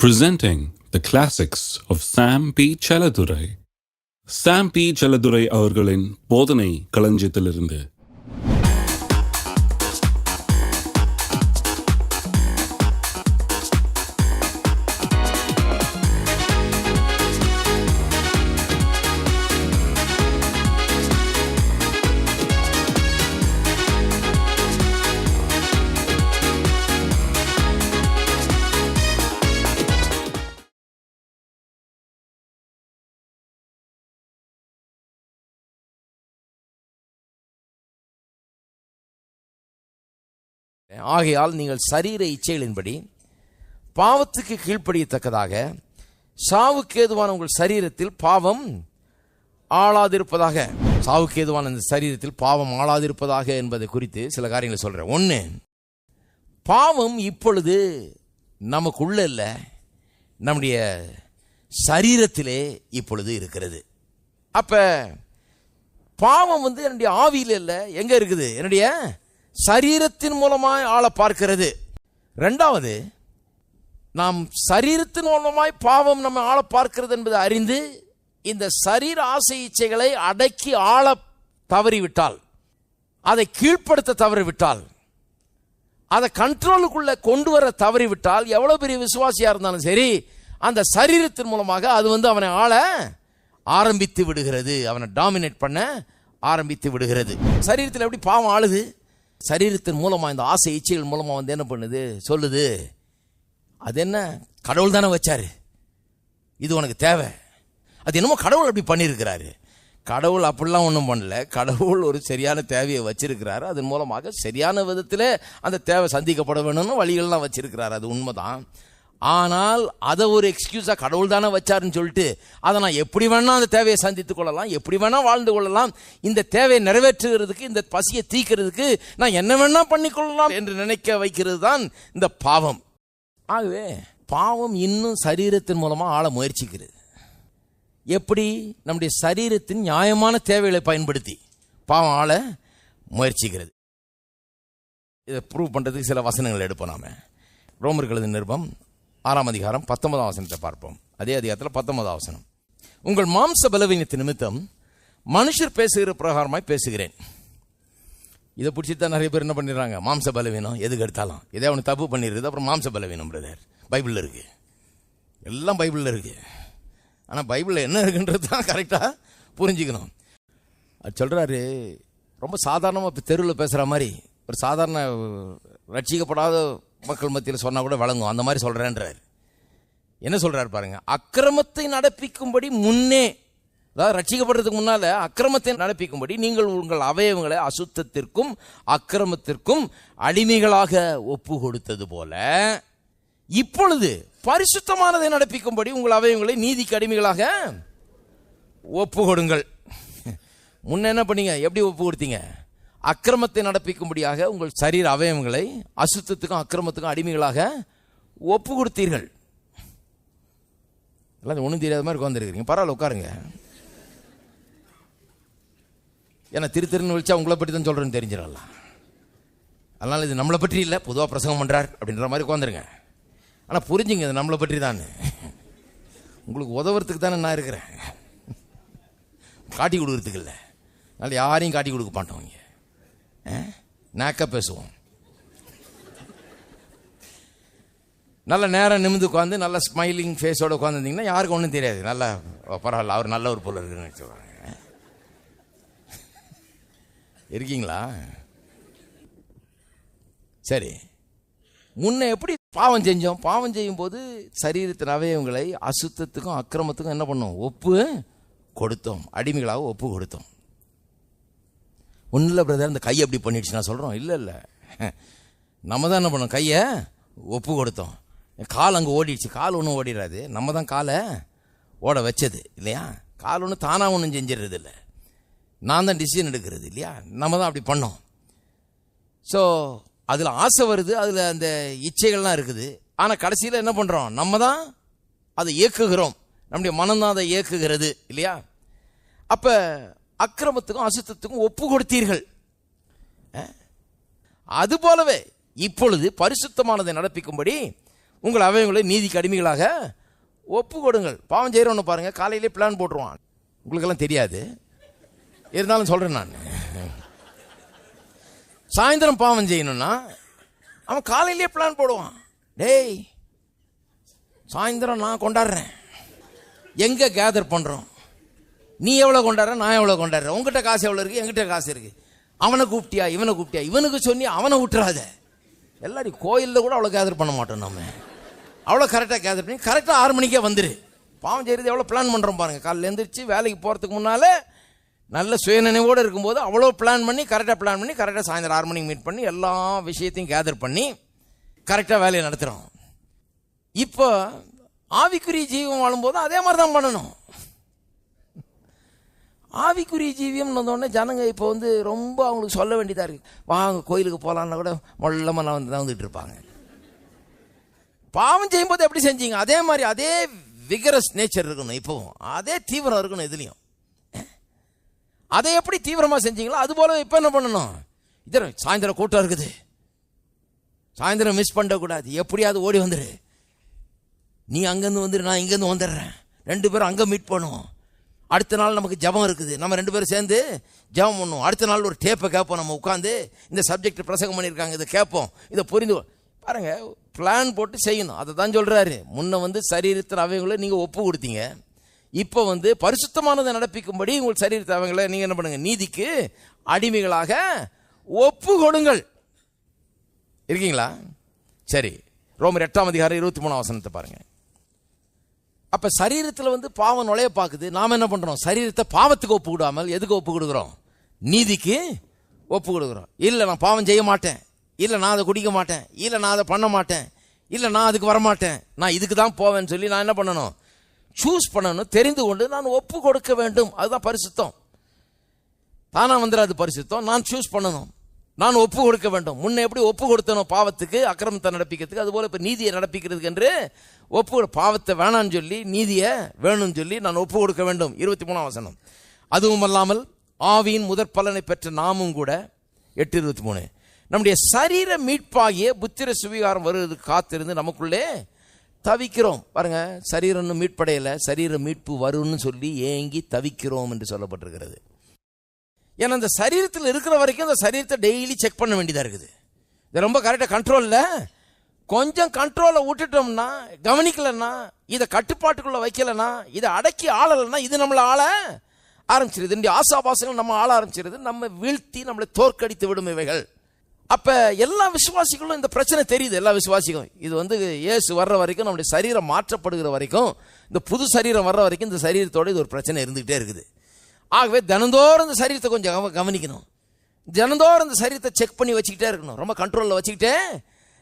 presenting the classics of Sam P. Chaladurai. Sam P. Chaladurai அவர்களின் போதனை களஞ்சியத்திலிருந்து ஆகையால் நீங்கள் சரீர இச்சைகளின்படி பாவத்துக்கு கீழ்ப்படியத்தக்கதாக சாவுக்கு ஏதுவான உங்கள் சரீரத்தில் பாவம் ஆளாதிருப்பதாக சாவுக்கு ஏதுவான இந்த சரீரத்தில் பாவம் ஆளாதிருப்பதாக என்பதை குறித்து சில காரியங்களை சொல்கிறேன் ஒன்று பாவம் இப்பொழுது நமக்குள்ள இல்லை நம்முடைய சரீரத்திலே இப்பொழுது இருக்கிறது. அப்போ பாவம் வந்து என்னுடைய ஆவியில் இல்லை எங்கே இருக்குது? என்னுடைய சரீரத்தின் மூலமாய் ஆளை பார்க்கிறது. ரெண்டாவது நாம் சரீரத்தின் மூலமாய் பாவம் நம்ம ஆளை பார்க்கிறது என்பதை அறிந்து இந்த சரீர ஆசை இச்சைகளை அடக்கி ஆள தவறிவிட்டால் அதை கீழ்ப்படுத்த தவறிவிட்டால் அதை கண்ட்ரோலுக்குள்ள கொண்டு வர தவறிவிட்டால் எவ்வளோ பெரிய விசுவாசியாக இருந்தாலும் சரி அந்த சரீரத்தின் மூலமாக அது வந்து அவனை ஆள ஆரம்பித்து விடுகிறது. அவனை டாமினேட் பண்ண ஆரம்பித்து விடுகிறது. சரீரத்தில் எப்படி பாவம் ஆளுது? சரீரத்தின் மூலமாக இந்த ஆசை இச்சைகள் மூலமாக வந்து என்ன பண்ணுது? சொல்லுது அது என்ன? கடவுள் தானே வச்சாரு. இது உனக்கு தேவை. அது என்னமோ கடவுள் அப்படி பண்ணியிருக்கிறாரு. கடவுள் அப்படிலாம் ஒன்றும் பண்ணல. கடவுள் ஒரு சரியான தேவையை வச்சிருக்கிறாரு. அதன் மூலமாக சரியான விதத்தில் அந்த தேவை சந்திக்கப்பட வேணும்னு வழிகள்லாம் வச்சிருக்கிறாரு. அது உண்மைதான். ஆனால் அதை ஒரு எக்ஸ்கியூஸாக கடவுள் தானே வச்சாருன்னு சொல்லிட்டு அதை நான் எப்படி வேணால் அந்த தேவையை சந்தித்துக் கொள்ளலாம் எப்படி வேணால் வாழ்ந்து கொள்ளலாம் இந்த தேவையை நிறைவேற்றுகிறதுக்கு இந்த பசியை தீக்கிறதுக்கு நான் என்ன வேணால் பண்ணிக்கொள்ளலாம் என்று நினைக்க வைக்கிறது தான் இந்த பாவம். ஆகவே பாவம் இன்னும் சரீரத்தின் மூலமாக ஆள முயற்சிக்கிறது. எப்படி? நம்முடைய சரீரத்தின் நியாயமான தேவைகளை பயன்படுத்தி பாவம் ஆள முயற்சிக்கிறது. இதை ப்ரூவ் பண்ணுறதுக்கு சில வசனங்கள் எடுப்போம் நாம. ரோமர்களது நிருபம் ஆறாம் அதிகாரம் பத்தொன்பதாம் வசனத்தை பார்ப்போம். அதே அதிகாரத்தில் பத்தொன்பதாம் வசனம். உங்கள் மாம்ச பலவீனத்து நிமித்தம் மனுஷர் பேசுகிற பிரகாரமாய் பேசுகிறேன். இதை பிடிச்சிட்டு தான் நிறைய பேர் என்ன பண்ணிடுறாங்க? மாம்ச பலவீனம் எதுக்கு எடுத்தாலும். இதே அவனு தப்பு பண்ணிடுறது அப்புறம் மாம்ச பலவீனம் பிரதர் பைபிளில் இருக்குது எல்லாம் பைபிளில் இருக்குது ஆனால் பைபிளில் என்ன இருக்குன்றது தான் கரெக்டாக புரிஞ்சுக்கணும். அது சொல்கிறாரு ரொம்ப சாதாரணமாக இப்போ தெருவில் பேசுகிற மாதிரி ஒரு சாதாரண ரட்சிக்கப்படாத மக்கள் மத்தியில் சொன்னால் கூட வழங்கும். அந்த மாதிரி சொல்கிறேன்றார் என்ன சொல்கிறார் பாருங்க? அக்கிரமத்தை நடப்பிக்கும்படி முன்னே அதாவது ரட்சிக்கப்படுறதுக்கு முன்னால் அக்கிரமத்தை நடப்பிக்கும்படி நீங்கள் உங்கள் அவயவங்களை அசுத்தத்திற்கும் அக்கிரமத்திற்கும் அடிமைகளாக ஒப்பு கொடுத்தது போல இப்பொழுது பரிசுத்தமானதை நடப்பிக்கும்படி உங்கள் அவயவங்களை நீதிக்கு அடிமைகளாக ஒப்பு கொடுங்கள். முன்ன என்ன பண்ணீங்க? எப்படி ஒப்பு கொடுத்தீங்க? அக்கிரமத்தை நடப்பிக்கும்படியாக உங்கள் சரீர அவயவங்களை அசுத்தத்துக்கும் அக்கிரமத்துக்கும் அடிமைகளாக ஒப்பு கொடுத்தீர்கள் எல்லாம் ஒன்றும் தெரியாத மாதிரி உட்காந்துருக்கிறீங்க பரவாயில்ல உட்காருங்க. ஏன்னா திரு திருன்னு வச்சா உங்களை பற்றி தான் சொல்கிறேன்னு தெரிஞ்சிடலாம். அதனால் இது நம்மளை பற்றி இல்லை பொதுவாக பிரசங்கம் பண்ணுறார் அப்படின்ற மாதிரி உட்காந்துருங்க ஆனால் புரிஞ்சுங்க இது நம்மளை பற்றி தான் உங்களுக்கு உதவுறதுக்கு தானே நான் இருக்கிறேன். காட்டி கொடுக்குறதுக்கு இல்லை. அதனால் யாரையும் காட்டி கொடுக்க மாட்டோம் இங்கே. நாக்க பேசுவோம் நல்ல நேரம் நிமிந்து உட்காந்து நல்ல ஸ்மைலிங் ஃபேஸோட உட்காந்துருந்தீங்கன்னா யாருக்கும் ஒன்றும் தெரியாது நல்லா பரவாயில்ல அவர் நல்ல ஒரு போல இருக்குன்னு சொல்லுவாங்க இருக்கீங்களா சரி முன்ன எப்படி பாவம் செஞ்சோம் பாவம் செய்யும் போது சரீரத்தின் அவயவங்களை அசுத்தத்துக்கும் அக்கிரமத்துக்கும் என்ன பண்ணோம் ஒப்பு கொடுத்தோம் அடிமைகளாக ஒப்பு கொடுத்தோம் ஒன்றும் இல்லை பிரதர் இந்த கையை அப்படி பண்ணிடுச்சு நான் சொல்கிறோம் இல்லை இல்லை. நம்ம தான் என்ன பண்ணோம்? கையை ஒப்பு கொடுத்தோம். கால் அங்கே ஓடிடுச்சு. கால் ஒன்றும் ஓடிடாது நம்ம தான் காலை ஓட வச்சது இல்லையா? கால் ஒன்று தானாக ஒன்றும் செஞ்சிடுறது இல்லை. நான் தான் டிசிஷன் எடுக்கிறது இல்லையா? நம்ம தான் அப்படி பண்ணோம். ஸோ அதில் ஆசை வருது அதில் அந்த இச்சைகள்லாம் இருக்குது. ஆனால் கடைசியில் என்ன பண்ணுறோம் நம்ம தான் அதை இயக்குகிறோம். நம்முடைய மனம் தான் அதை இயக்குகிறது இல்லையா? அப்போ அக்கிரமத்துக்கும் அசுத்தத்துக்கும் ஒப்பு கொடுத்தீர்கள் அது போலவே இப்பொழுது பரிசுத்தமானதை நடப்பிக்கும்படி உங்கள் அவயங்களை நீதிக்கு அடிமைகளாக ஒப்பு கொடுங்கள் பாவம் செய்கிறவனு பாருங்கள் காலையிலே பிளான் போட்டுருவான். உங்களுக்கெல்லாம் தெரியாது. இருந்தாலும் சொல்கிறேன் நான். சாயந்தரம் பாவம் செய்யணும்னா அவன் காலையிலேயே பிளான் போடுவான். டேய் சாயந்தரம் நான் கொண்டாடுறேன். எங்கே கேதர் பண்ணுறோம் நீ எவ்வளோ கொண்டாடுற நான் எவ்வளோ கொண்டாடுறேன் உங்ககிட்ட காசு எவ்வளோ இருக்குது எங்கிட்ட காசு இருக்குது அவனை கூப்பிட்டியா இவனை கூப்பிட்டியா? இவனுக்கு சொன்னி அவனை விட்டுறாத. எல்லாரும் கோயிலில் கூட அவ்வளோ கேதர் பண்ண மாட்டோம் நம்ம அவ்வளோ கரெக்டாக கேதர் பண்ணி கரெக்டாக ஆறு மணிக்கே வந்துரு. பாவம் செய்கிறது எவ்வளோ பிளான் பண்ணுறோம் பாருங்கள் காலையில் எழுந்திரிச்சு வேலைக்கு போகிறதுக்கு முன்னால் நல்ல சுயநினைவோடு இருக்கும்போது அவ்வளோ பிளான் பண்ணி கரெக்டாக பிளான் பண்ணி கரெக்டாக சாயந்தரம் ஆறு மணிக்கு மீட் பண்ணி எல்லா விஷயத்தையும் கேதர் பண்ணி கரெக்டாக வேலையை நடத்துகிறோம் இப்போ ஆவிக்குரிய ஜீவம் வாழும்போது அதே மாதிரி தான் பண்ணணும். ஆவிக்குரிய ஜீவியம் வந்தோடனே ஜனங்க இப்போ வந்து ரொம்ப அவங்களுக்கு சொல்ல வேண்டியதாக இருக்கு. வாங்க கோயிலுக்கு போகலான்னா கூட மொல்லமாக நான் வந்து வந்துட்டு இருப்பாங்க. பாவம் செய்யும்போது எப்படி செஞ்சீங்க? அதே மாதிரி அதே விகரஸ் நேச்சர் இருக்கணும் இப்போவும். அதே தீவிரம் இருக்கணும் இதுலேயும் அதை எப்படி தீவிரமாக செஞ்சீங்களோ அது போல இப்போ என்ன பண்ணணும்? இது சாயந்தரம் கூட்டம் இருக்குது. சாயந்தரம் மிஸ் பண்ணக்கூடாது. எப்படியாவது ஓடி வந்துடு நீ அங்கேருந்து வந்துடு நான் இங்கேருந்து வந்துடுறேன். ரெண்டு பேரும் அங்கே மீட் பண்ணுவோம். அடுத்த நாள் நமக்கு ஜபம் இருக்குது. நம்ம ரெண்டு பேரும் சேர்ந்து ஜபம் பண்ணுவோம். அடுத்த நாள் ஒரு டேப்பை கேட்போம். நம்ம உட்காந்து இந்த சப்ஜெக்ட் பிரசங்கம் பண்ணியிருக்காங்க. இதை கேட்போம். இதை புரிந்து பாருங்க பிளான் போட்டு செய்யணும். அதை தான் சொல்கிறாரு முன்ன வந்து சரீரத்தில் அவைகளை நீங்கள் ஒப்பு கொடுத்தீங்க. இப்போ வந்து பரிசுத்தமானதை நடப்பிக்கும்படி உங்கள் சரீரத்தை அவங்களை நீங்கள் என்ன பண்ணுங்க? நீதிக்கு அடிமைகளாக ஒப்பு கொடுங்கள். இருக்கீங்களா? சரி. ரோமர் எட்டாம் அதிகாரம் இருபத்தி மூணாம் வசனத்தை பாருங்கள் அப்ப சரீரத்தில் வந்து பாவம் நுழைய பார்க்குது நாம் என்ன பண்ணுறோம் சரீரத்தை பாவத்துக்கு ஒப்பு விடாமல் எதுக்கு ஒப்பு கொடுக்குறோம்? நீதிக்கு ஒப்பு கொடுக்குறோம். இல்லை நான் பாவம் செய்ய மாட்டேன். இல்லை நான் அதை குடிக்க மாட்டேன். இல்லை நான் அதை பண்ண மாட்டேன். இல்லை நான் அதுக்கு வரமாட்டேன். நான் இதுக்கு தான் போவேன்னு சொல்லி நான் என்ன பண்ணணும்? சூஸ் பண்ணணும். தெரிந்து கொண்டு நான் ஒப்பு கொடுக்க வேண்டும். அதுதான் பரிசுத்தம். தானாக வந்துடாது பரிசுத்தம். நான் சூஸ் பண்ணணும். நான் ஒப்பு கொடுக்க வேண்டும். முன்ன எப்படி ஒப்பு கொடுத்தனோ பாவத்துக்கு அக்கிரமத்தை நடப்பிக்கிறதுக்கு அதுபோல் இப்போ நீதியை நடப்பிக்கிறதுக்கு என்று ஒப்பு பாவத்தை வேணான்னு சொல்லி நீதியை வேணும்னு சொல்லி நான் ஒப்பு கொடுக்க வேண்டும். இருபத்தி மூணாம் வசனம். அதுவும் அல்லாமல் ஆவியின் முதற் பலனை பெற்ற நாமும் கூட எட்டு இருபத்தி மூணு. நம்முடைய சரீர மீட்பாகிய புத்திர சுவீகாரம் வருவதற்கு காத்திருந்து நமக்குள்ளே தவிக்கிறோம். பாருங்க சரீரம் மீட்படையில். சரீர மீட்பு வரும்னு சொல்லி ஏங்கி தவிக்கிறோம் என்று சொல்லப்பட்டிருக்கிறது. ஏன்னா அந்த சரீரத்தில் இருக்கிற வரைக்கும் அந்த சரீரத்தை டெய்லி செக் பண்ண வேண்டியதாக இருக்குது. இது ரொம்ப கரெக்டாக கண்ட்ரோலில் கொஞ்சம் கண்ட்ரோலை விட்டுட்டோம்னா கவனிக்கலைன்னா இதை கட்டுப்பாட்டுக்குள்ளே வைக்கலைன்னா இதை அடக்கி ஆளலைன்னா இது நம்மளை ஆள ஆரம்பிச்சிருது. இந்த ஆசாபாசங்கள் நம்ம ஆள ஆரம்பிச்சிருது. நம்ம வீழ்த்தி நம்மளை தோற்கடித்து விடும் இவைகள். அப்போ எல்லா விசுவாசிகளும் இந்த பிரச்சனை தெரியுது எல்லா விசுவாசிகளும். இது வந்து இயேசு வர்ற வரைக்கும் நம்முடைய சரீரம் மாற்றப்படுகிற வரைக்கும் இந்த புது சரீரம் வர்ற வரைக்கும் இந்த சரீரத்தோட இது ஒரு பிரச்சனை இருந்துகிட்டே இருக்குது. ஆகவே தினந்தோறும் இந்த சரீரத்தை கொஞ்சம் கவனிக்கணும். தினந்தோறும் இந்த சரீரத்தை செக் பண்ணி வச்சுக்கிட்டே இருக்கணும். ரொம்ப கண்ட்ரோலில் வச்சுக்கிட்டே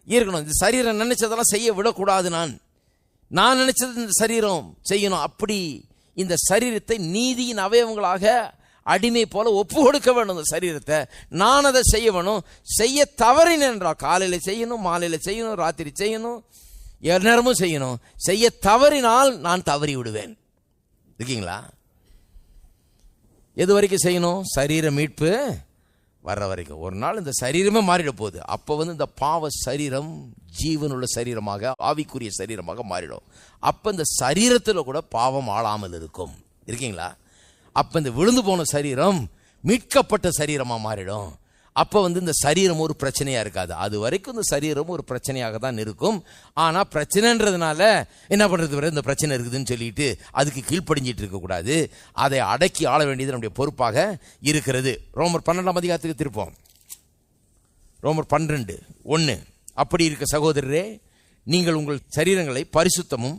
இருக்கணும். இந்த சரீரம் நினைச்சதெல்லாம் செய்ய விடக்கூடாது நான். நான் நினைச்சது இந்த சரீரம் செய்யணும். அப்படி இந்த சரீரத்தை நீதியின் அவயவங்களாக அடிமை போல ஒப்பு கொடுக்க வேண்டும் இந்த சரீரத்தை. நான் அதை செய்ய வேணும். செய்ய தவறினேன் என்றால் காலையில் செய்யணும் மாலையில் செய்யணும் ராத்திரி செய்யணும் எந்நேரமும் செய்யணும். செய்ய தவறினால் நான் தவறி விடுவேன் இருக்கீங்களா? எது வரைக்கும் செய்யணும்? சரீர மீட்பு வர்ற வரைக்கும். ஒரு நாள் இந்த சரீரமே மாறிட போகுது. அப்போ வந்து இந்த பாவ சரீரம் ஜீவனுள்ள சரீரமாக ஆவிக்குரிய சரீரமாக மாறிடும். அப்போ இந்த சரீரத்தில் கூட பாவம் ஆளாமல் இருக்கும். இருக்கீங்களா? அப்போ இந்த விழுந்து போன சரீரம் மீட்கப்பட்ட சரீரமாக மாறிடும். அப்போ வந்து இந்த சரீரம் ஒரு பிரச்சனையாக இருக்காது. அது வரைக்கும் இந்த சரீரம் ஒரு பிரச்சனையாக தான் இருக்கும். ஆனால் பிரச்சனைன்றதுனால என்ன பண்ணுறது வரை இந்த பிரச்சனை இருக்குதுன்னு சொல்லிட்டு அதுக்கு கீழ்ப்படிஞ்சிட்டு இருக்கக்கூடாது அதை அடக்கி ஆள வேண்டியது நம்முடைய பொறுப்பாக இருக்கிறது. ரோமர் பன்னெண்டாம் அதிகாரத்துக்கு திருப்போம். ரோமர் பன்னிரெண்டு ஒன்று அப்படி இருக்க சகோதரரே நீங்கள் உங்கள் சரீரங்களை பரிசுத்தமும்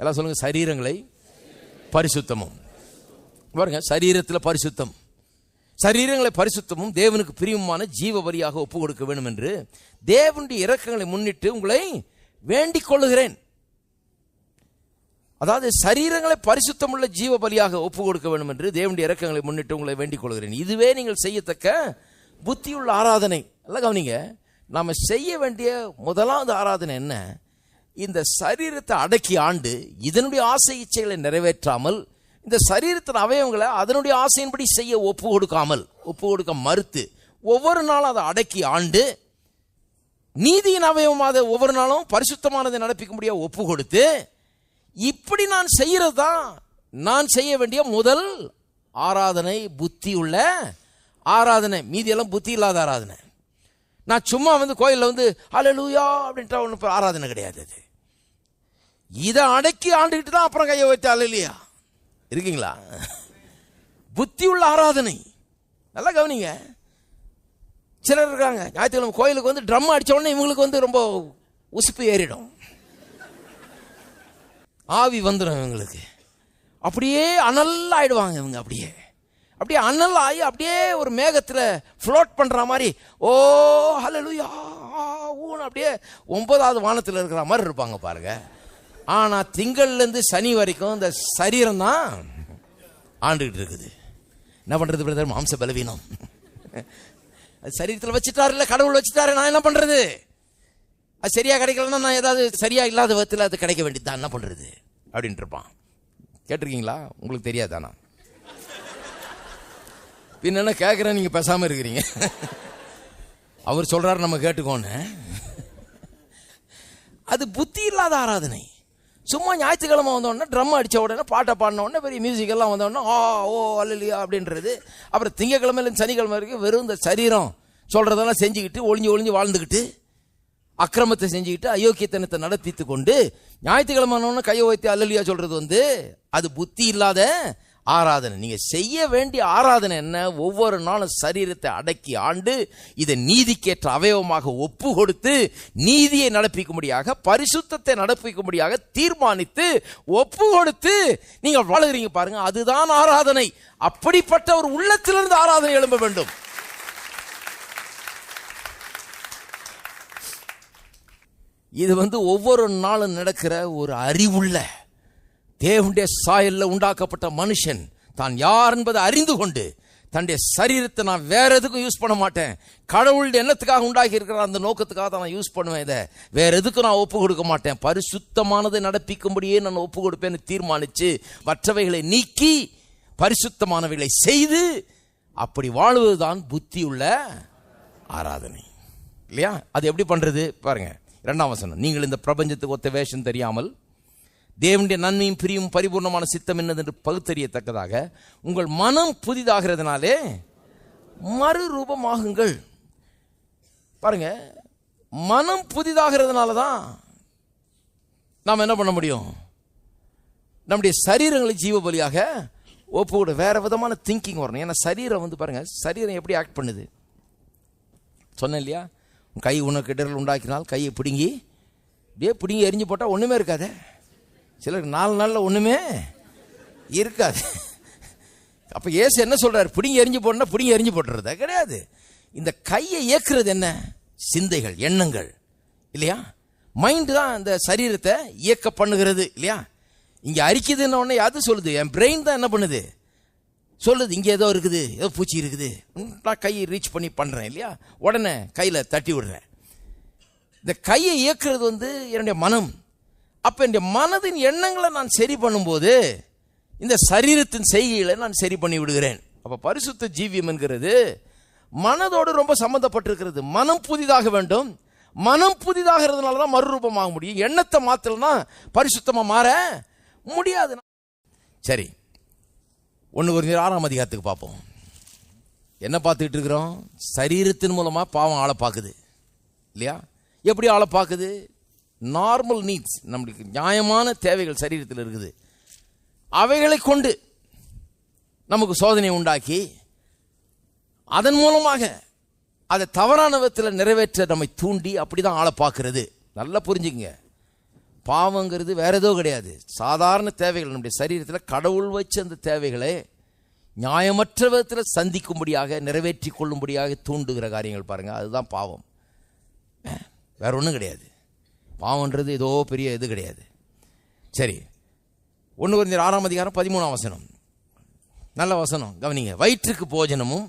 எல்லாம் சொல்லுங்கள் சரீரங்களை பரிசுத்தமும். பாருங்கள் சரீரத்தில் பரிசுத்தம். சரீரங்களை பரிசுத்தமும் தேவனுக்கு பிரியமான ஜீவ வரியாக ஒப்பு கொடுக்க வேண்டும் என்று தேவனுடைய இறக்கங்களை முன்னிட்டு உங்களை வேண்டிக் கொள்ளுகிறேன். அதாவது சரீரங்களை பரிசுத்தமுள்ள ஜீவ பலியாக ஒப்பு கொடுக்க வேண்டும் என்று தேவனுடைய இறக்கங்களை முன்னிட்டு உங்களை வேண்டிக் கொள்கிறேன் இதுவே நீங்கள் செய்யத்தக்க புத்தியுள்ள ஆராதனை. எல்லாம் கவனிங்க. நாம செய்ய வேண்டிய முதலாவது ஆராதனை என்ன? இந்த சரீரத்தை அடக்கி ஆண்டு இதனுடைய ஆசை இச்சைகளை நிறைவேற்றாமல் இந்த சரீரத்தின் அவயவங்களை அதனுடைய ஆசையின்படி செய்ய ஒப்பு கொடுக்காமல் ஒப்பு கொடுக்க மறுத்து ஒவ்வொரு நாளும் அதை அடக்கி ஆண்டு நீதியின் அவயவமாக ஒவ்வொரு நாளும் பரிசுத்தமானதை நடப்பிக்க முடிய ஒப்பு கொடுத்து இப்படி நான் செய்கிறது தான். நான் செய்ய வேண்டிய முதல் ஆராதனை புத்தி உள்ள ஆராதனை. மீதியெல்லாம் புத்தி இல்லாத ஆராதனை. நான் சும்மா வந்து கோயிலில் வந்து அலலூயா அப்படின்ட்டு ஒன்றும் ஆராதனை கிடையாது அது. இதை அடக்கி ஆண்டுக்கிட்டு தான் அப்புறம் கையை வைத்து அலலியா இருக்கீங்களா? புத்தி உள்ள ஆராதனை. நல்லா கவனிங்க. சிலர் இருக்காங்க. ஞாயிற்றுக்கிழமை கோயிலுக்கு வந்து ட்ரம் அடித்த உடனே இவங்களுக்கு வந்து ரொம்ப உசுப்பு ஏறிடும். ஆவி வந்துடும் இவங்களுக்கு. அப்படியே அனல் ஆயிடுவாங்க இவங்க அப்படியே. அப்படியே அனல் ஆகி அப்படியே ஒரு மேகத்தில் ஃப்ளோட் பண்ணுற மாதிரி ஓ ஹalleluya ஊன்னு அப்படியே ஒன்பதாவது வானத்தில் இருக்கிற மாதிரி இருப்பாங்க பாருங்கள் ஆனால் திங்கள்லேருந்து சனி வரைக்கும் இந்த சரீரம் தான் ஆண்டுகிட்டு இருக்குது. என்ன பண்ணுறது பிரதர் மாம்ச பலவீனம் அது சரீரத்தில் வச்சுட்டாரு இல்லை கடவுள் வச்சுட்டாரு நான் என்ன பண்ணுறது அது சரியா கிடைக்கலன்னா நான் ஏதாவது சரியா இல்லாத விதத்தில் அது கிடைக்க வேண்டியது என்ன பண்ணுறது அப்படின்ட்டு இருப்பான். கேட்டிருக்கீங்களா? உங்களுக்கு தெரியாதானா பின்ன என்ன கேட்குறேன் நீங்கள் பேசாமல் இருக்கிறீங்க. அவர் சொல்கிறார் நம்ம கேட்டுக்கோன்னு. அது புத்தி இல்லாத ஆராதனை. சும்மா ஞாயிற்றுக்கிழமை வந்தோடனே ட்ரம் அடித்த உடனே பாட்டை பாடின உடனே பெரிய மியூசிக் எல்லாம் வந்த ஆ ஓ அல்லலியா அப்படின்றது. அப்புறம் திங்கக்கிழமையிலேருந்து சனிக்கிழமை வரைக்கும் வெறும் இந்த சரீரம் சொல்கிறதெல்லாம் செஞ்சுக்கிட்டு ஒளிஞ்சு ஒளிஞ்சு வாழ்ந்துக்கிட்டு அக்கிரமத்தை செஞ்சுக்கிட்டு அயோக்கியத்தனத்தை நடத்தித்து கொண்டு ஞாயிற்றுக்கிழமை கையை வைத்து அல்லலியா சொல்கிறது வந்து அது புத்தி இல்லாத ஆராதனை. நீங்கள் செய்ய வேண்டிய ஆராதனை என்ன? ஒவ்வொரு நாளும் சரீரத்தை அடக்கி ஆண்டு இதை நீதிக்கேற்ற அவயவமாக ஒப்பு கொடுத்து நீதியை நடப்பிக்கும்படியாக பரிசுத்தத்தை நடப்பிக்கும்படியாக தீர்மானித்து ஒப்பு கொடுத்து நீங்கள் வளர்கிறீங்க பாருங்க அதுதான் ஆராதனை. அப்படிப்பட்ட ஒரு உள்ளத்திலிருந்து ஆராதனை எழும்ப வேண்டும். இது வந்து ஒவ்வொரு நாளும் நடக்கிற ஒரு அறிவுள்ள தேவனுடைய சாயல்ல உண்டாக்கப்பட்ட மனுஷன். தான் யார் என்பதை அறிந்து கொண்டு தன்னுடைய சரீரத்தை நான் வேற எதுக்கும் யூஸ் பண்ண மாட்டேன். கடவுளுடைய எண்ணத்துக்காக உண்டாகி இருக்கிற அந்த நோக்கத்துக்காக தான் நான் யூஸ் பண்ணுவேன் இதை. வேற எதுக்கும் நான் ஒப்பு கொடுக்க மாட்டேன். பரிசுத்தமானதை நடப்பிக்கும்படியே நான் ஒப்பு கொடுப்பேன்னு தீர்மானித்து மற்றவைகளை நீக்கி பரிசுத்தமானவைகளை செய்து அப்படி வாழ்வதுதான் புத்தியுள்ள ஆராதனை. இல்லையா? அது எப்படி பண்ணுறது பாருங்க இரண்டாம் வசனம். நீங்கள் இந்த பிரபஞ்சத்துக்கு ஒத்த வேஷம் தெரியாமல் தேவனுடைய நன்மையும் பிரியும் பரிபூர்ணமான சித்தம் என்னது என்று பகுத்தறியத்தக்கதாக உங்கள் மனம் புதிதாகிறதுனாலே மறுரூபமாகுங்கள். பாருங்க மனம் புதிதாகிறதுனால தான் நாம் என்ன பண்ண முடியும்? நம்முடைய சரீரங்களை ஜீவ பலியாக ஒப்புக்கூட. வேறு வேற விதமான திங்கிங் வரணும். ஏன்னா சரீரம் வந்து பாருங்க சரீரம் எப்படி ஆக்ட் பண்ணுது? சொன்னேன் இல்லையா? உன் கை உனக்கு இடர்கள் உண்டாக்கினால் கையை பிடுங்கி இப்படியே பிடுங்கி எரிஞ்சு போட்டால் ஒன்றுமே இருக்காதே. சிலருக்கு நாலு நாளில் ஒன்றுமே இருக்காது. அப்போ ஏசு என்ன சொல்கிறார் பிடிங்க எரிஞ்சு போடனா பிடிங்கி எரிஞ்சு போட்டுறதா? கிடையாது. இந்த கையை இயக்குறது என்ன? சிந்தைகள் எண்ணங்கள். இல்லையா? மைண்டு தான் இந்த சரீரத்தை இயக்க பண்ணுகிறது இல்லையா? இங்கே அரிக்குதுன்னு உடனே அது சொல்லுது. என் பிரெயின் தான் என்ன பண்ணுது? சொல்லுது இங்கே ஏதோ இருக்குது ஏதோ பூச்சி இருக்குது. நான் கையை ரீச் பண்ணி பண்ணுறேன் இல்லையா? உடனே கையில் தட்டி விடுறேன். இந்த கையை இயக்குறது வந்து என்னுடைய மனம். அப்போ இந்த மனதின் எண்ணங்களை நான் சரி பண்ணும்போது இந்த சரீரத்தின் செய்கைகளை நான் சரி பண்ணி விடுகிறேன். அப்போ பரிசுத்த ஜீவியம் என்கிறது மனதோடு ரொம்ப சம்மந்தப்பட்டிருக்கிறது மனம் புதிதாக வேண்டும். மனம் புதிதாகிறதுனால தான் மறுரூபமாக முடியும். எண்ணத்தை மாத்தலனா பரிசுத்தமாக மாற முடியாது. சரி ஒன்று ஒரு ஆறாம் அதிகாரத்துக்கு பார்ப்போம். என்ன பார்த்துக்கிட்டு இருக்கிறோம்? சரீரத்தின் மூலமாக பாவம் ஆளை பார்க்குது. இல்லையா? எப்படி ஆளை பார்க்குது? நார்மல் நீட்ஸ் நம்மளுக்கு நியாயமான தேவைகள் சரீரத்தில் இருக்குது. அவைகளை கொண்டு நமக்கு சோதனை உண்டாக்கி அதன் மூலமாக அதை தவறான விதத்தில் நிறைவேற்ற நம்மை தூண்டி அப்படி தான் ஆளை பார்க்குறது. நல்லா புரிஞ்சுக்கங்க. பாவங்கிறது வேற ஏதோ கிடையாது. சாதாரண தேவைகள் நம்முடைய சரீரத்தில் கடவுள் வச்ச அந்த தேவைகளை நியாயமற்ற விதத்தில் சந்திக்கும்படியாக நிறைவேற்றி கொள்ளும்படியாக தூண்டுகிற காரியங்கள் பாருங்கள் அதுதான் பாவம். வேற ஒன்றும் கிடையாது. பாவன்றது ஏதோ பெரிய இது கிடையாது. சரி. ஒன்று கொஞ்சம் ஆறாம் அதிகாரம் பதிமூணாம் வசனம். நல்ல வசனம். கவனிங்க. வயிற்றுக்கு போஜனமும்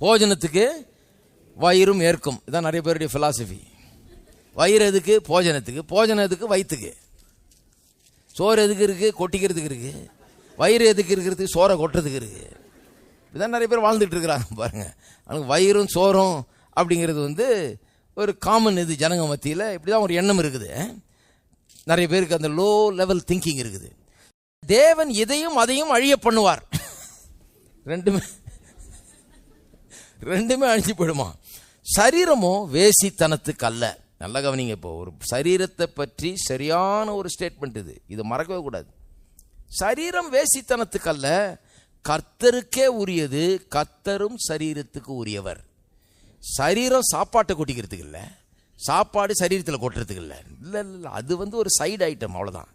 போஜனத்துக்கு வயிறும் ஏற்கும். இதான் நிறைய பேருடைய ஃபிலாசபி வயிறு எதுக்கு? போஜனத்துக்கு. போஜனம் எதுக்கு? வயிற்றுக்கு சோறு எதுக்கு இருக்குது கொட்டிக்கிறதுக்கு இருக்குது வயிறு எதுக்கு இருக்கிறதுக்கு சோறை கொட்டுறதுக்கு இருக்குது இதான் நிறைய பேர் வாழ்ந்துட்டு இருக்கிறாங்க பாருங்கள் அவனுக்கு வயிறும் சோறும் அப்படிங்கிறது வந்து ஒரு காமன் இது ஜனங்க மத்தியில். இப்படி தான் ஒரு எண்ணம் இருக்குது. நிறைய பேருக்கு அந்த லோ லெவல் திங்கிங் இருக்குது. தேவன் இதையும் அதையும் அழிய பண்ணுவார். ரெண்டுமே ரெண்டுமே அழிஞ்சு போயிடுமா? சரீரமும் வேசித்தனத்துக்கு அல்ல. நல்ல கவனிங்க இப்போ. ஒரு சரீரத்தை பற்றி சரியான ஒரு ஸ்டேட்மெண்ட் இது. இது மறக்கவே கூடாது. சரீரம் வேசித்தனத்துக்கு அல்ல. கர்த்தருக்கே உரியது. கர்த்தரும் சரீரத்துக்கு உரியவர். சரீரம் சாப்பாட்டை கொட்டிக்கிறதுக்கு இல்லை. சாப்பாடு சரீரத்தில் கொட்டுறதுக்கு இல்லை. இல்லை இல்லை அது வந்து ஒரு சைடு ஐட்டம் அவ்வளோதான்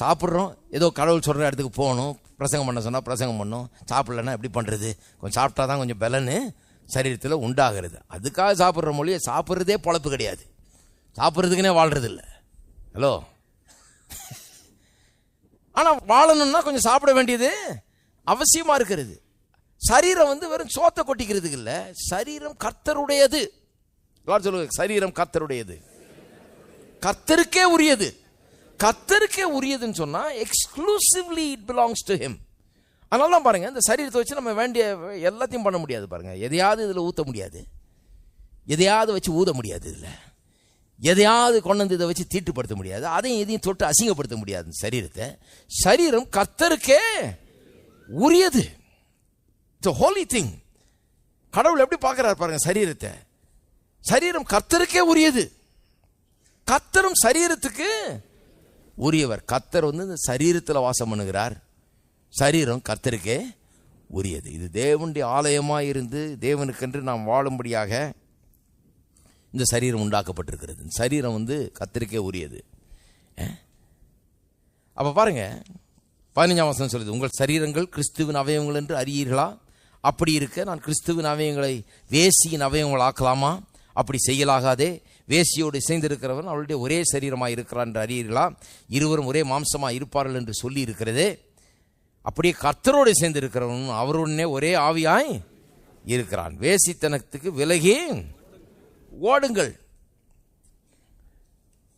சாப்பிட்றோம். ஏதோ கடவுள் சொல்கிற இடத்துக்கு போகணும். பிரசங்கம் பண்ண சொன்னால் பிரசங்கம் பண்ணும். சாப்பிட்லன்னா எப்படி பண்ணுறது கொஞ்சம் சாப்பிட்டா தான் கொஞ்சம் பலன்னு சரீரத்தில் உண்டாகிறது. அதுக்காக சாப்பிட்ற மொழியை சாப்பிட்றதே பொழப்பு கிடையாது. சாப்பிட்றதுக்குனே வாழ்கிறது இல்லை. ஹலோ ஆனால் வாழணும்னா கொஞ்சம் சாப்பிட வேண்டியது அவசியமாக இருக்கிறது. சரீரம் வந்து வெறும் சோத்தை கொட்டிக்கிறதுக்கு இல்லை சரீரம் கர்த்தருடையது. எல்லாரும் சொல்லுங்க சரீரம் கர்த்தருடையது. கர்த்தருக்கே உரியது. கர்த்தருக்கே உரியதுன்னு சொன்னால் exclusively it belongs to him அதனால தான் இந்த சரீரத்தை வச்சு நம்ம வேண்டிய எல்லாத்தையும் பண்ண முடியாது பாருங்கள் எதையாவது இதில் ஊற்ற முடியாது. எதையாவது வச்சு ஊத முடியாது இதில். எதையாவது கொண்டு வந்து இதை வச்சு தீட்டுப்படுத்த முடியாது. அதையும் எதையும் தொட்டு அசிங்கப்படுத்த முடியாது சரீரத்தை. சரீரம் கர்த்தருக்கே உரியது. இட்ஸ் ஹோலி திங் கடவுள் எப்படி பார்க்குறாரு பாருங்க சரீரத்தை. சரீரம் கர்த்தருக்கே உரியது. கத்தரும் சரீரத்துக்கு உரியவர். கத்தர் வந்து இந்த சரீரத்தில் வாசம் பண்ணுகிறார். சரீரம் கர்த்தருக்கே உரியது. இது தேவனுடைய ஆலயமாக இருந்து தேவனுக்கென்று நாம் வாழும்படியாக இந்த சரீரம் உண்டாக்கப்பட்டிருக்கிறது. இந்த சரீரம் வந்து கத்தருக்கே உரியது. அப்போ பாருங்க பதினஞ்சாம் வசனம் சொல்லுது உங்கள் சரீரங்கள் கிறிஸ்துவின் அவயவங்கள் என்று அறியீர்களா? அப்படி இருக்க நான் கிறிஸ்துவின் அவயங்களை வேசியின் அவயவங்கள் ஆக்கலாமா? அப்படி செய்யலாகாதே. வேசியோடு இசைந்திருக்கிறவன் அவளுடைய ஒரே சரீரமாக இருக்கிறான் என்று அறியீர்களா? இருவரும் ஒரே மாம்சமாக இருப்பார்கள் என்று சொல்லி இருக்கிறதே அப்படியே கர்த்தரோடு சேர்ந்து அவருடனே ஒரே ஆவியாய் இருக்கிறான். வேசித்தனத்துக்கு விலகி ஓடுங்கள்.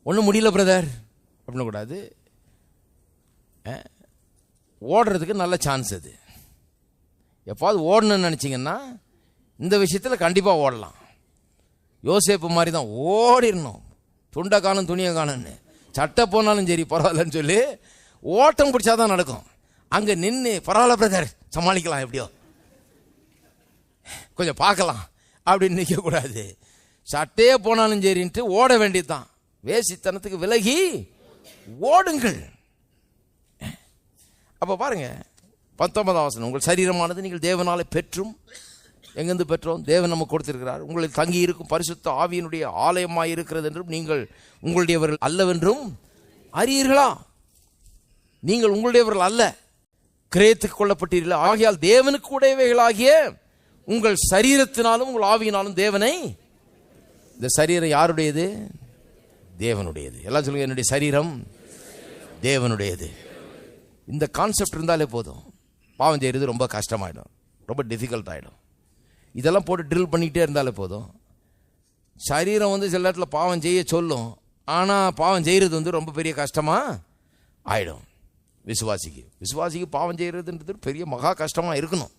ஒன்றும் முடியல பிரதர் அப்படின்னு கூடாது. ஓடுறதுக்கு நல்ல சான்ஸ் அது. எப்பாவது ஓடணும்னு நினச்சிங்கன்னா இந்த விஷயத்தில் கண்டிப்பாக ஓடலாம். யோசேப்பு மாதிரி தான் ஓடிடணும் துண்டை காணும் துணியை காணும்னு. சட்டை போனாலும் சரி பரவாயில்லன்னு சொல்லி ஓட்டம் பிடிச்சாதான் நடக்கும். அங்கே நின்று பரவாயில்ல பிரதர் சமாளிக்கலாம் எப்படியோ. கொஞ்சம் பார்க்கலாம். அப்படின்னு நிற்கக்கூடாது சட்டையே போனாலும் சரின்ட்டு ஓட வேண்டியது தான் வேசித்தனத்துக்கு விலகி ஓடுங்கள். அப்போ பாருங்கள் பத்தொன்பதாம் வசனம். உங்கள் சரீரமானது நீங்கள் தேவனாலே பெற்றும். எங்கேருந்து பெற்றோம்? தேவன் நமக்கு கொடுத்திருக்கிறார். உங்களில் தங்கி இருக்கும் பரிசுத்த ஆவியினுடைய ஆலயமாக இருக்கிறது என்றும் நீங்கள் உங்களுடையவர்கள் அல்லவென்றும் அறியீர்களா? நீங்கள் உங்களுடையவர்கள் அல்ல. கிரயத்துக்கு கொள்ளப்பட்டீர்கள் ஆகையால் தேவனுக்கு உடையவைகளாகிய உங்கள் சரீரத்தினாலும் உங்கள் ஆவியினாலும் தேவனை இந்த சரீரம் யாருடையது? தேவனுடையது. எல்லாம் சொல்லுங்க என்னுடைய சரீரம் தேவனுடையது. இந்த கான்செப்ட் இருந்தாலே போதும். பாவம் செய்கிறது ரொம்ப கஷ்டமாயிடும். ரொம்ப டிஃபிகல்ட் ஆகிடும் இதெல்லாம் போட்டு ட்ரில் பண்ணிக்கிட்டே இருந்தாலே போதும். சரீரம் வந்து சில இடத்துல பாவம் செய்ய சொல்லும். ஆனால் பாவம் செய்கிறது வந்து ரொம்ப பெரிய கஷ்டமாக ஆயிடும். விசுவாசிக்கு. விசுவாசிக்கு பாவம் செய்கிறதுன்றது பெரிய மகா கஷ்டமாக இருக்கணும்.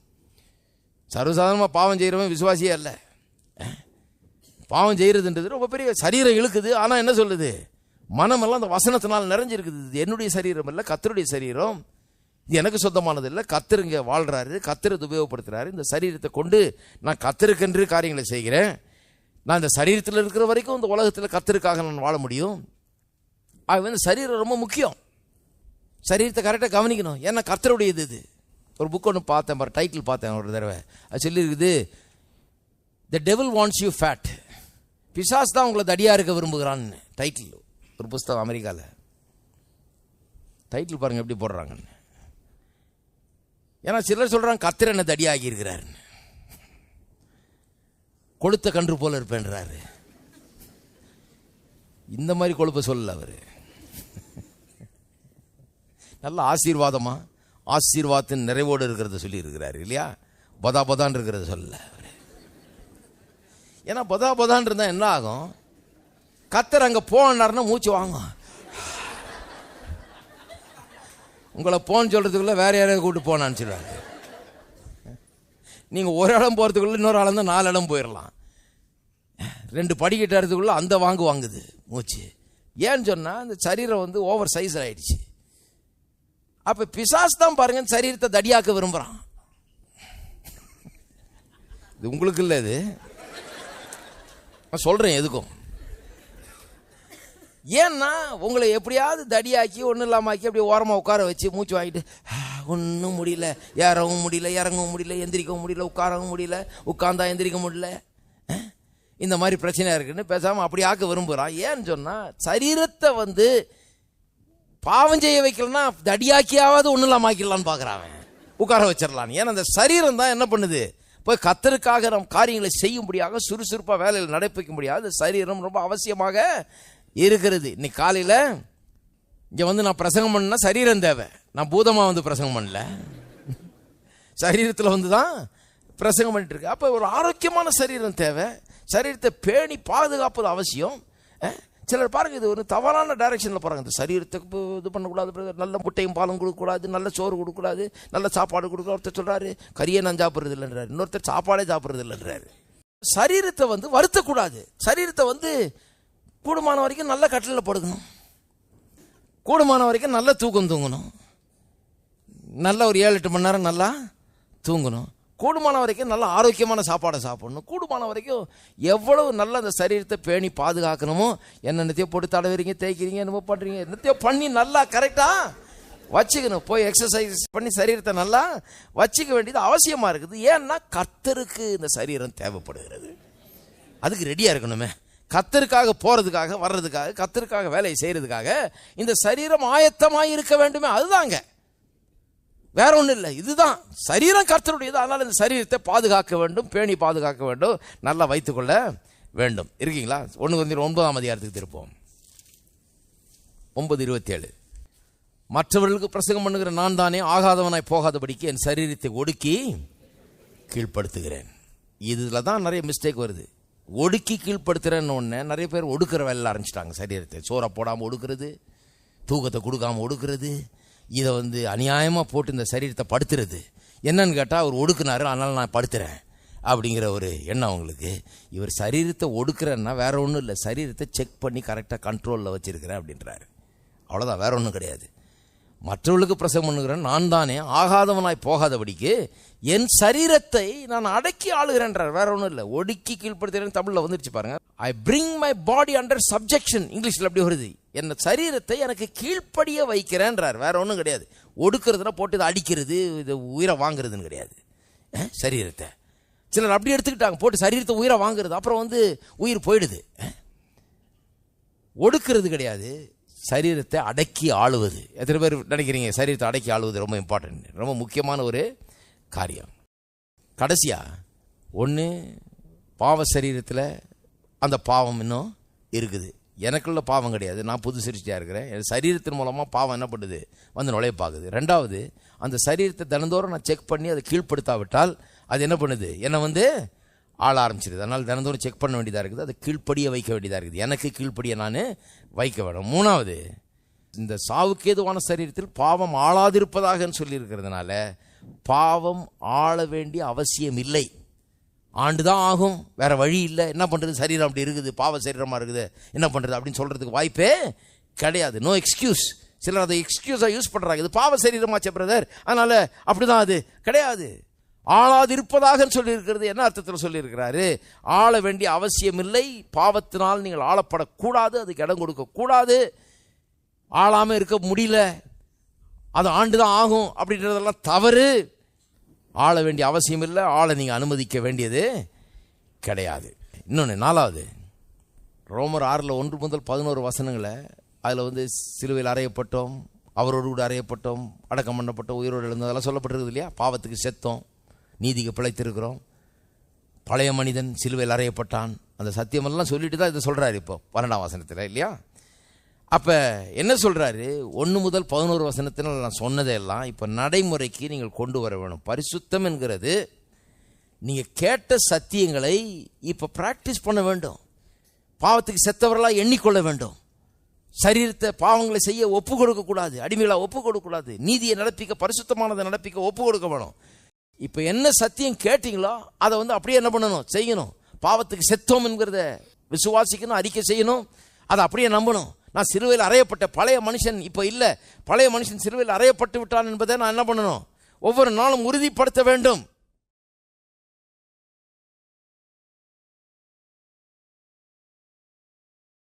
சர்வசாதாரணமாக பாவம் செய்கிறவன் விசுவாசியே அல்ல. பாவம் செய்கிறதுன்றது ரொம்ப பெரிய சரீரம் இழுக்குது. ஆனால் என்ன சொல்லுது? மனமெல்லாம் அந்த வசனத்தினால் நிறைஞ்சிருக்குது. இது என்னுடைய சரீரம் இல்லை கத்தருடைய சரீரம். இது எனக்கு சொந்தமானது இல்லை. கத்தர் இங்கே வாழ்கிறாரு கத்தர் உபயோகப்படுத்துகிறாரு இந்த சரீரத்தை கொண்டு நான் கத்தருக்கென்று காரியங்களை செய்கிறேன். நான் இந்த சரீரத்தில் இருக்கிற வரைக்கும் இந்த உலகத்தில் கத்திருக்காக நான் வாழ முடியும். ஆகவே இந்த சரீரம் ரொம்ப முக்கியம். சரீரத்தை கரெக்டாக கவனிக்கணும். ஏன்னா கர்த்தருடையது இது. ஒரு புக் ஒன்று பார்த்தேன் பாரு. டைட்டில் பார்த்தேன் ஒரு தடவை. அது சொல்லியிருக்குது the devil wants you fat பிசாஸ் தான் உங்களை தடியாக இருக்க விரும்புகிறான்னு டைட்டில் ஒரு புஸ்தகம் அமெரிக்காவில் டைட்டில் பாருங்கள் எப்படி போடுறாங்கன்னு. ஏன்னா சிலர் சொல்கிறாங்க கத்திர என்ன தடியாகி இருக்கிறாருன்னு கொளுத்த கன்று போல இருப்பேன்றாரு. இந்த மாதிரி கொழுப்பை சொல்லல அவர். நல்ல ஆசீர்வாதமா? ஆசீர்வாதத்தின் நிறைவோடு இருக்கிறத சொல்லியிருக்கிறார் இல்லையா? பதா பதான்னு இருக்கிறத சொல்லல அவர். ஏன்னா பதா பதான் என்ன ஆகும்? கத்தர் அங்கே போனார்னா மூச்சு வாங்கும் உங்களை போன்னு சொல்கிறதுக்குள்ளே வேறு யாரையும் கூப்பிட்டு போனான்னு சொல்லுவாங்க நீங்கள் ஒரு இடம் போகிறதுக்குள்ளே இன்னொரு இடம் தான் நாலு இடம் போயிடலாம் ரெண்டு படிக்கட்டு இடத்துக்குள்ள அந்த வாங்கு வாங்குது மூச்சு. ஏன்னு சொன்னால் அந்த சரீரம் வந்து ஓவர் சைஸ் ஆகிடுச்சு அப்போ பிசாஸ் தான் பாருங்கள் சரீரத்தை தடியாக்க விரும்புகிறான் இது உங்களுக்கு இல்லை இது. நான் சொல்கிறேன் எதுக்கும். ஏன்னா உங்களை எப்படியாவது தடியாக்கி ஒன்றும் இல்லாம ஆக்கி அப்படியே ஓரமாக உட்கார வச்சு மூச்சு வாங்கிட்டு ஒன்றும் முடியல. ஏறவும் முடியல இறங்கவும் முடியல எந்திரிக்கவும் முடியல உட்காரவும் முடியல உட்காந்தா எந்திரிக்க முடியல. இந்த மாதிரி பிரச்சனையாக இருக்குன்னு பேசாமல் அப்படி ஆக்க விரும்புகிறான் ஏன்னு சொன்னால் சரீரத்தை வந்து பாவம் செய்ய வைக்கலன்னா தடியாக்கியாவது ஒன்றும் இல்லாமாக்கிடலான்னு பார்க்குறான் உட்கார வச்சிடலான்னு. ஏன்னா அந்த சரீரம் தான் என்ன பண்ணுது? போய் கத்தருக்காக நம் காரியங்களை செய்யும்படியாக சுறுசுறுப்பாக வேலையில் நடைப்பிக்க முடியாது சரீரம் ரொம்ப அவசியமாக இருக்கிறது. இன்னைக்கு காலையில் இங்கே வந்து நான் பிரசங்கம் பண்ணா சரீரம் தேவை. நான் பூதமாக வந்து பிரசங்கம் பண்ணல. சரீரத்தில் வந்து தான் பிரசங்கம் பண்ணிட்டு இருக்கு அப்போ ஒரு ஆரோக்கியமான சரீரம் தேவை. சரீரத்தை பேணி பாதுகாப்பது அவசியம். சிலர் பாருங்க இது ஒரு தவறான டைரக்ஷனில் போகிறாங்க இந்த சரீரத்துக்கு இது பண்ணக்கூடாது நல்ல முட்டையும் பாலும் கொடுக்கக்கூடாது நல்ல சோறு கொடுக்கக்கூடாது நல்ல சாப்பாடு கொடுக்க ஒருத்தர் சொல்கிறாரு கறியை நான் சாப்பிட்றது இல்லைன்றாரு இன்னொருத்தர் சாப்பாடே சாப்பிட்றது இல்லைன்றாரு சரீரத்தை வந்து வருத்தக்கூடாது. சரீரத்தை வந்து கூடுமான வரைக்கும் நல்ல கட்டிலில் படுக்கணும். கூடுமான வரைக்கும் நல்ல தூக்கம் தூங்கணும். நல்ல ஒரு ஏழு எட்டு மணி நேரம் நல்லா தூங்கணும். கூடுமான வரைக்கும் நல்ல ஆரோக்கியமான சாப்பாடை சாப்பிடணும். கூடுமான வரைக்கும் எவ்வளவு நல்ல அந்த சரீரத்தை பேணி பாதுகாக்கணுமோ என்னென்னத்தையோ போட்டு தடவுறீங்க தேய்க்கிறீங்க என்னமோ பண்ணுறீங்க என்னத்தையோ பண்ணி நல்லா கரெக்டாக வச்சுக்கணும். போய் எக்ஸசைஸ் பண்ணி சரீரத்தை நல்லா வச்சுக்க வேண்டியது அவசியமாக இருக்குது. ஏன்னா கர்த்தருக்கு இந்த சரீரம் தேவைப்படுகிறது. அதுக்கு ரெடியாக இருக்கணுமே. கத்தருக்காக போகிறதுக்காக வர்றதுக்காக கத்தருக்காக வேலையை செய்கிறதுக்காக இந்த சரீரம் ஆயத்தமாக இருக்க வேண்டுமே அதுதாங்க. வேற ஒன்றும் இல்லை இதுதான். சரீரம் கர்த்தருடையது அதனால் இந்த சரீரத்தை பாதுகாக்க வேண்டும் பேணி பாதுகாக்க வேண்டும் நல்லா வைத்துக்கொள்ள வேண்டும். இருக்கீங்களா? ஒன்று வந்து ஒன்பதாம் அதிகாரத்துக்கு திருப்போம். ஒன்பது இருபத்தேழு. மற்றவர்களுக்கு பிரசங்கம் பண்ணுகிற நான் தானே ஆகாதவனாய் போகாதபடிக்கு என் சரீரத்தை ஒடுக்கி கீழ்ப்படுத்துகிறேன். இதில் தான் நிறைய மிஸ்டேக் வருது. ஒடுக்கி கீழ்ப்படுத்துறேன்னு ஒன்று நிறைய பேர் ஒடுக்கிற வேலை ஆரம்பிச்சிட்டாங்க. சரீரத்தை சோறை போடாமல் ஒடுக்கிறது தூக்கத்தை கொடுக்காம ஒடுக்கிறது இதை வந்து அநியாயமாக போட்டு இந்த சரீரத்தை படுத்துறது. என்னன்னு கேட்டால் அவர் ஒடுக்குனாரு அதனால் நான் படுத்துறேன். அப்படிங்கிற ஒரு எண்ணம் அவங்களுக்கு. இவர் சரீரத்தை ஒடுக்குறேன்னா வேற ஒன்றும் இல்லை சரீரத்தை செக் பண்ணி கரெக்டாக கண்ட்ரோலில் வச்சுருக்கிறேன் அப்படின்றாரு. அவ்வளோதான் வேற ஒன்றும் கிடையாது. மற்றவர்களுக்கு பிரசவம் பண்ணுகிறேன் நான் தானே ஆகாதவனாய் போகாதபடிக்கு என் சரீரத்தை நான் அடக்கி ஆளுகிறேன்றார். வேற ஒன்றும் இல்லை. ஒடுக்கி கீழ்ப்படுத்துகிறேன். தமிழில் வந்துருச்சு பாருங்க. I bring my body under subjection இங்கிலீஷில் அப்படி வருது. என் சரீரத்தை எனக்கு கீழ்ப்படிய வைக்கிறேன்றார். வேற ஒன்றும் கிடையாது. ஒடுக்கிறதுனா போட்டு இதை அடிக்கிறது இது உயிரை வாங்குறதுன்னு கிடையாது. சரீரத்தை. சிலர் அப்படி எடுத்துக்கிட்டாங்க. போட்டு சரீரத்தை உயிரை வாங்குறது அப்புறம் வந்து உயிர் போயிடுது. ஒடுக்கிறது கிடையாது. சரீரத்தை அடக்கி ஆளுவது. எத்தனை பேர் நினைக்கிறீங்க? சரீரத்தை அடக்கி ஆளுவது ரொம்ப இம்பார்ட்டன்ட் ரொம்ப முக்கியமான ஒரு காரியம். கடைசியாக ஒன்று பாவ சரீரத்தில் அந்த பாவம் இன்னும் இருக்குது. எனக்குள்ள பாவம் கிடையாது. நான் புது சிருஷ்டியாக இருக்கிறேன். என் சரீரத்தின் மூலமாக பாவம் என்ன பண்ணுது? வந்து நுழைய பார்க்குது. ரெண்டாவது அந்த சரீரத்தை தினந்தோறும் நான் செக் பண்ணி அதை கீழ்ப்படுத்தாவிட்டால் அது என்ன பண்ணுது? என்னை வந்து ஆள ஆரம்பிச்சிருது அதனால் தினந்தோறும் செக் பண்ண வேண்டியதாக இருக்குது. அதை கீழ்ப்படியை வைக்க வேண்டியதாக இருக்குது. எனக்கு கீழ்ப்படியை நான் வைக்க வேணும். மூணாவது இந்த சாவுக்கு ஏதுவான சரீரத்தில் பாவம் ஆளாதிருப்பதாக சொல்லியிருக்கிறதுனால பாவம் ஆள வேண்டிய அவசியம் இல்லை. ஆண்டு தான் ஆகும். வேற வழி இல்லை. என்ன பண்ணுறது சரீரம் அப்படி இருக்குது. பாவ சரீரமாக இருக்குது. என்ன பண்ணுறது அப்படின்னு சொல்கிறதுக்கு வாய்ப்பே கிடையாது. நோ எக்ஸ்கியூஸ் சிலர் அதை எக்ஸ்கியூஸாக யூஸ் பண்ணுறாங்க இது பாவ சரீரமாச்சே பிரதர் அதனால் அப்படிதான் அது. கிடையாது. ஆளாதிருப்பதாக சொல்லியிருக்கிறது. என்ன அர்த்தத்தில் சொல்லியிருக்கிறாரு? ஆள வேண்டிய அவசியமில்லை. பாவத்தினால் நீங்கள் ஆளப்படக்கூடாது. அதுக்கு இடம் கொடுக்கக்கூடாது. ஆளாமல் இருக்க முடியல. அது ஆண்டு தான் ஆகும் அப்படின்றதெல்லாம் தவறு. ஆள வேண்டிய அவசியம் இல்லை ஆளை நீங்கள் அனுமதிக்க வேண்டியது கிடையாது. இன்னொன்று நாலாவது. ரோமர் ஆறில் ஒன்று முதல் பதினோரு வசனங்களை அதில் வந்து சிலுவையில் அறையப்பட்டோம் அவரோடு கூட அறையப்பட்டோம் அடக்கம் பண்ணப்பட்டோம் உயிரோடு எழுந்ததெல்லாம் சொல்லப்பட்டிருக்குது இல்லையா? பாவத்துக்கு செத்தோம். நீதிக்கு பிழைத்திருக்கிறோம். பழைய மனிதன் சிலுவையில் அறையப்பட்டான். அந்த சத்தியமெல்லாம் சொல்லிட்டு தான் இதை சொல்கிறாரு இப்போ பன்னெண்டாம் வசனத்தில் இல்லையா? அப்போ என்ன சொல்கிறாரு ஒன்று முதல் பதினோரு வசனத்தில் நான் சொன்னதையெல்லாம் இப்போ நடைமுறைக்கு நீங்கள் கொண்டு வர வேணும். பரிசுத்தம் என்கிறது நீங்கள் கேட்ட சத்தியங்களை இப்போ ப்ராக்டிஸ் பண்ண வேண்டும். பாவத்துக்கு செத்தவர்களாக எண்ணிக்கொள்ள வேண்டும். சரீரத்தை பாவங்களை செய்ய ஒப்பு கொடுக்கக்கூடாது அடிமைகளாக ஒப்பு கொடுக்கக்கூடாது நீதியை நடப்பிக்க பரிசுத்தமானதை நடப்பிக்க ஒப்பு கொடுக்க வேணும். இப்போ என்ன சத்தியம் கேட்டீங்களோ அதை வந்து அப்படியே என்ன பண்ணணும்? செய்யணும். பாவத்துக்கு செத்தோம் என்கிறத விசுவாசிக்கணும் அறிக்கை செய்யணும். அதை அப்படியே நம்பணும். நான் சிறுவையில் அறையப்பட்ட பழைய மனுஷன் இப்போ இல்லை. பழைய மனுஷன் சிறுவையில் அறையப்பட்டு விட்டான் என்பதை நான் என்ன பண்ணணும்? ஒவ்வொரு நாளும் உறுதிப்படுத்த வேண்டும்.